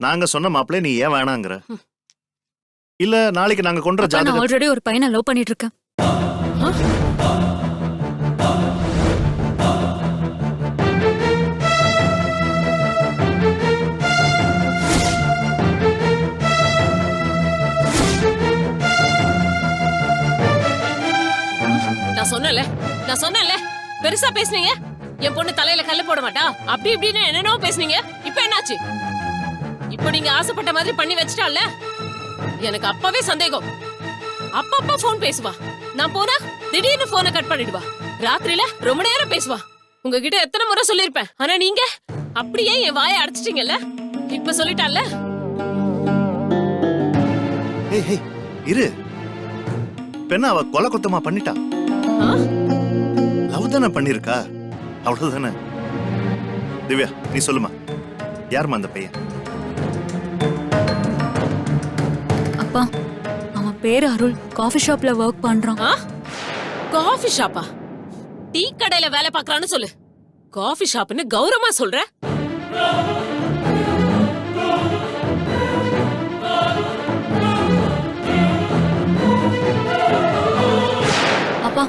நாங்க சொன்ன மாப்பிள்ளை நீ ஏன் வேணாங்கிற? இல்ல நாளைக்கு நாங்க கொன்ற நான் ஜாதகம் ஆல்ரெடி ஒரு பையனை லவ் பண்ணிட்டு இருக்கேன் நான் சொன்னேன்ல நான் சொன்னேன்ல பெருசா பேசுனீங்க? என் பொண்ணு தலையில கல்ல போட மாட்டா? அப்படி இப்படின்னு என்னென்னவோ பேசுனீங்க. இப்ப என்னாச்சு? இப்போ நீங்க ஆசைப்பட்ட மாதிரி பண்ணி வச்சிட்டால எனக்கு அப்பவே சந்தேகம். அப்பப்ப ஃபோன் பேசுவா. நான் போனா திடீர்னு போனை கட் பண்ணிடுவா. ராத்திரில ரொம்ப நேரம் பேசுவா. உங்ககிட்ட எத்தனை முறை சொல்லிருப்பேன் ஆனா நீங்க அப்படியே என் வாயை அடைச்சிட்டீங்கல்ல? இப்ப சொல்லிட்டால இரு. பெண்ண அவ கொலை குத்தமா பண்ணிட்டா. லவ் தானே பண்ணிருக்கா அவ்வளவுதானே? திவ்யா நீ சொல்லுமா. யாரும்மா அந்த பையன்? அப்பா அவன் பேரு அருள். காஃபி ஷாப்ல ஒர்க் பண்றான். காஃபி ஷாப்பா டீ கடையில வேலை பார்க்கறான்னு சொல்லு. காஃபி ஷாப்னு கௌரவமா சொல்ற? அப்பா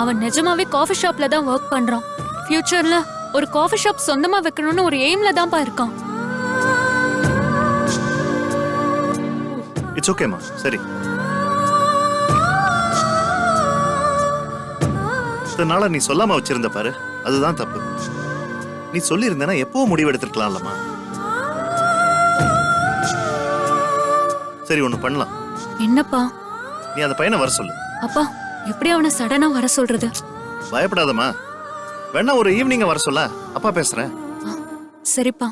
அவன் நிஜமாவே காஃபி ஷாப்ல தான் ஒர்க் பண்றான். ஃபியூச்சர்ல ஒரு காஃபி ஷாப் சொந்தமா வைக்கணும்னு ஒரு எய்ம்ல தான்ப்பா இருக்கான். இட்ஸ் ஓகேம்மா சரி இதனால நீ சொல்லாம வச்சிருந்த பாரு. அதுதான் தப்பு. நீ சொல்லியிருந்தேன்னா எப்போ முடிவு எடுத்திருக்கலாம்லம்மா சரி ஒண்ணு பண்ணலாம். என்னப்பா? நீ அந்த பையனை வர சொல்லு. அப்பா எப்படி அவனை சடனா வர சொல்றது? பயப்படாதம்மா வேணா ஒரு ஈவினிங்க வர சொல்ல. அப்பா பேசுறேன். சரிப்பா.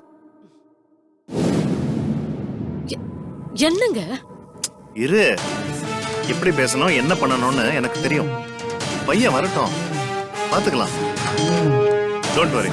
என்னங்க? இரு. எப்படி பேசணும் என்ன பண்ணணும்னு எனக்கு தெரியும். பையன் வரட்டும். பாத்துக்கலாம் டோன்ட் வரி